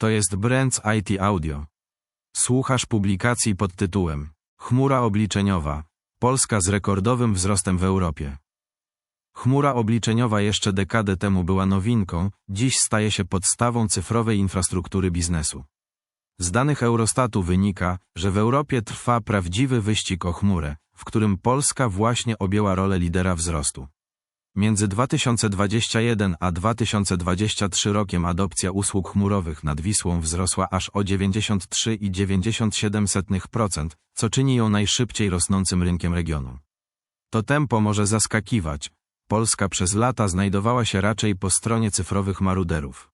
To jest Brands IT Audio. Słuchasz publikacji pod tytułem Chmura obliczeniowa. Polska z rekordowym wzrostem w Europie. Chmura obliczeniowa jeszcze dekadę temu była nowinką, dziś staje się podstawą cyfrowej infrastruktury biznesu. Z danych Eurostatu wynika, że w Europie trwa prawdziwy wyścig o chmurę, w którym Polska właśnie objęła rolę lidera wzrostu. Między 2021 a 2023 rokiem adopcja usług chmurowych nad Wisłą wzrosła aż o 93,97%, co czyni ją najszybciej rosnącym rynkiem regionu. To tempo może zaskakiwać. Polska przez lata znajdowała się raczej po stronie cyfrowych maruderów.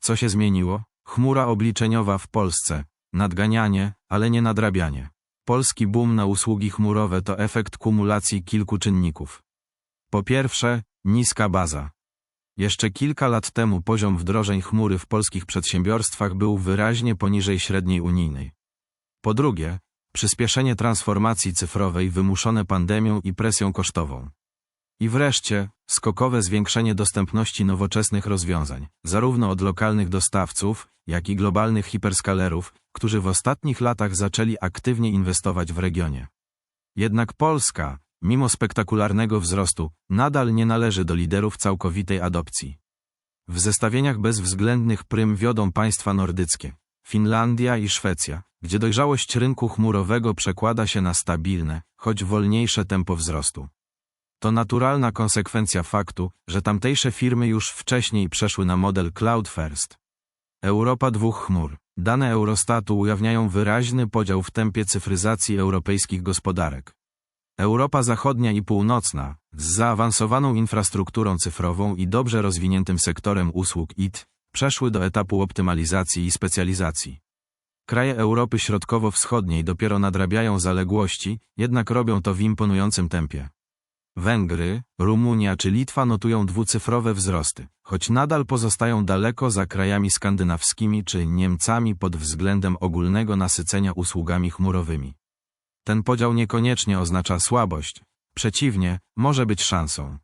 Co się zmieniło? Chmura obliczeniowa w Polsce. Nadganianie, ale nie nadrabianie. Polski boom na usługi chmurowe to efekt kumulacji kilku czynników. Po pierwsze, niska baza. Jeszcze kilka lat temu poziom wdrożeń chmury w polskich przedsiębiorstwach był wyraźnie poniżej średniej unijnej. Po drugie, przyspieszenie transformacji cyfrowej wymuszone pandemią i presją kosztową. I wreszcie, skokowe zwiększenie dostępności nowoczesnych rozwiązań, zarówno od lokalnych dostawców, jak i globalnych hiperskalerów, którzy w ostatnich latach zaczęli aktywnie inwestować w regionie. Jednak Polska, mimo spektakularnego wzrostu, nadal nie należy do liderów całkowitej adopcji. W zestawieniach bezwzględnych prym wiodą państwa nordyckie, Finlandia i Szwecja, gdzie dojrzałość rynku chmurowego przekłada się na stabilne, choć wolniejsze tempo wzrostu. To naturalna konsekwencja faktu, że tamtejsze firmy już wcześniej przeszły na model Cloud First. Europa dwóch chmur. Dane Eurostatu ujawniają wyraźny podział w tempie cyfryzacji europejskich gospodarek. Europa Zachodnia i Północna, z zaawansowaną infrastrukturą cyfrową i dobrze rozwiniętym sektorem usług IT, przeszły do etapu optymalizacji i specjalizacji. Kraje Europy Środkowo-Wschodniej dopiero nadrabiają zaległości, jednak robią to w imponującym tempie. Węgry, Rumunia czy Litwa notują dwucyfrowe wzrosty, choć nadal pozostają daleko za krajami skandynawskimi czy Niemcami pod względem ogólnego nasycenia usługami chmurowymi. Ten podział niekoniecznie oznacza słabość, przeciwnie, może być szansą.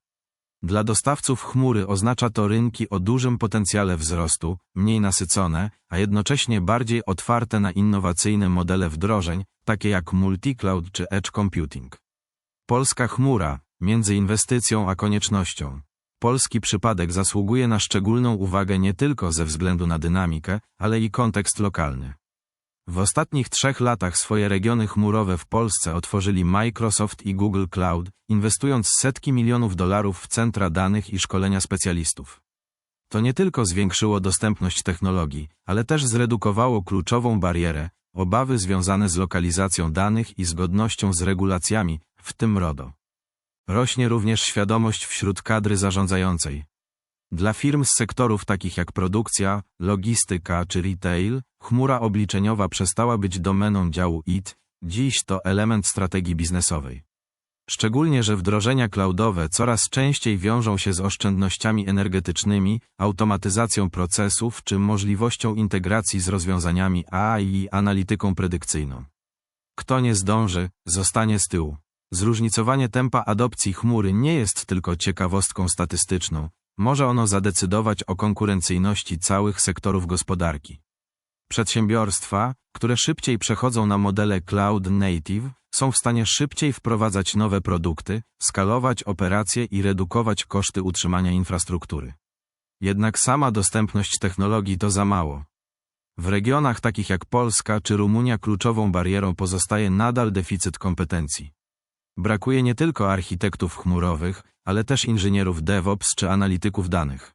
Dla dostawców chmury oznacza to rynki o dużym potencjale wzrostu, mniej nasycone, a jednocześnie bardziej otwarte na innowacyjne modele wdrożeń, takie jak multicloud czy edge computing. Polska chmura, między inwestycją a koniecznością. Polski przypadek zasługuje na szczególną uwagę nie tylko ze względu na dynamikę, ale i kontekst lokalny. W ostatnich trzech latach swoje regiony chmurowe w Polsce otworzyli Microsoft i Google Cloud, inwestując setki milionów dolarów w centra danych i szkolenia specjalistów. To nie tylko zwiększyło dostępność technologii, ale też zredukowało kluczową barierę, obawy związane z lokalizacją danych i zgodnością z regulacjami, w tym RODO. Rośnie również świadomość wśród kadry zarządzającej. Dla firm z sektorów takich jak produkcja, logistyka czy retail, chmura obliczeniowa przestała być domeną działu IT, dziś to element strategii biznesowej. Szczególnie, że wdrożenia cloudowe coraz częściej wiążą się z oszczędnościami energetycznymi, automatyzacją procesów czy możliwością integracji z rozwiązaniami AI i analityką predykcyjną. Kto nie zdąży, zostanie z tyłu. Zróżnicowanie tempa adopcji chmury nie jest tylko ciekawostką statystyczną, może ono zadecydować o konkurencyjności całych sektorów gospodarki. Przedsiębiorstwa, które szybciej przechodzą na modele cloud native, są w stanie szybciej wprowadzać nowe produkty, skalować operacje i redukować koszty utrzymania infrastruktury. Jednak sama dostępność technologii to za mało. W regionach takich jak Polska czy Rumunia kluczową barierą pozostaje nadal deficyt kompetencji. Brakuje nie tylko architektów chmurowych, ale też inżynierów DevOps czy analityków danych.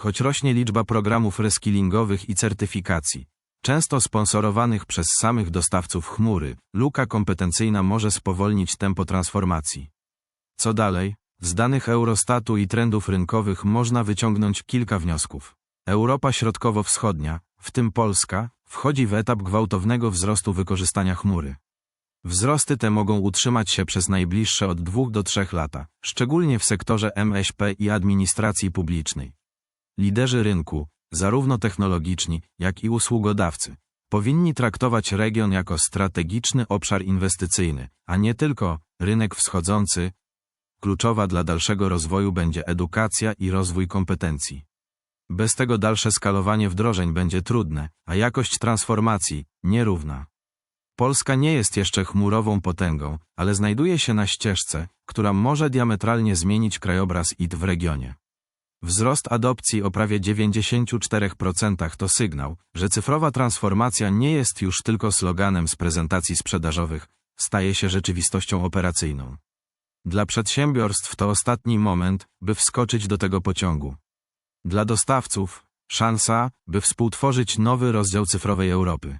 Choć rośnie liczba programów reskillingowych i certyfikacji, często sponsorowanych przez samych dostawców chmury, luka kompetencyjna może spowolnić tempo transformacji. Co dalej? Z danych Eurostatu i trendów rynkowych można wyciągnąć kilka wniosków. Europa Środkowo-Wschodnia, w tym Polska, wchodzi w etap gwałtownego wzrostu wykorzystania chmury. Wzrosty te mogą utrzymać się przez najbliższe od 2 do 3 lata, szczególnie w sektorze MŚP i administracji publicznej. Liderzy rynku, zarówno technologiczni, jak i usługodawcy, powinni traktować region jako strategiczny obszar inwestycyjny, a nie tylko rynek wschodzący. Kluczowa dla dalszego rozwoju będzie edukacja i rozwój kompetencji. Bez tego dalsze skalowanie wdrożeń będzie trudne, a jakość transformacji nierówna. Polska nie jest jeszcze chmurową potęgą, ale znajduje się na ścieżce, która może diametralnie zmienić krajobraz IT w regionie. Wzrost adopcji o prawie 94% to sygnał, że cyfrowa transformacja nie jest już tylko sloganem z prezentacji sprzedażowych, staje się rzeczywistością operacyjną. Dla przedsiębiorstw to ostatni moment, by wskoczyć do tego pociągu. Dla dostawców szansa, by współtworzyć nowy rozdział cyfrowej Europy.